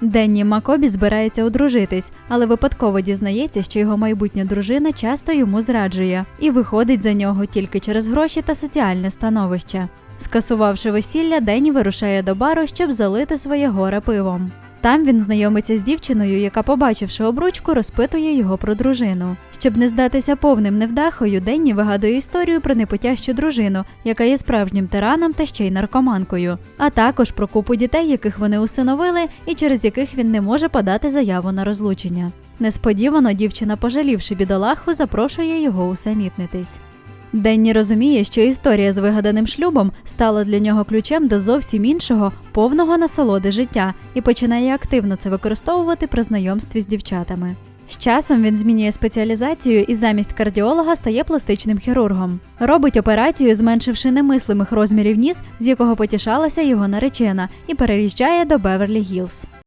Денні Макобі збирається одружитись, але випадково дізнається, що його майбутня дружина часто йому зраджує і виходить за нього тільки через гроші та соціальне становище. Скасувавши весілля, Денні вирушає до бару, щоб залити своє горе пивом. Там він знайомиться з дівчиною, яка, побачивши обручку, розпитує його про дружину. Щоб не здатися повним невдахою, Денні вигадує історію про непотящу дружину, яка є справжнім тираном та ще й наркоманкою, а також про купу дітей, яких вони усиновили, і через яких він не може подати заяву на розлучення. Несподівано дівчина, пожалівши бідолаху, запрошує його усамітнитись. Денні розуміє, що історія з вигаданим шлюбом стала для нього ключем до зовсім іншого, повного насолоди життя і починає активно це використовувати при знайомстві з дівчатами. З часом він змінює спеціалізацію і замість кардіолога стає пластичним хірургом. Робить операцію, зменшивши немислимих розмірів ніс, з якого потішалася його наречена, і переїжджає до Беверлі Гілз.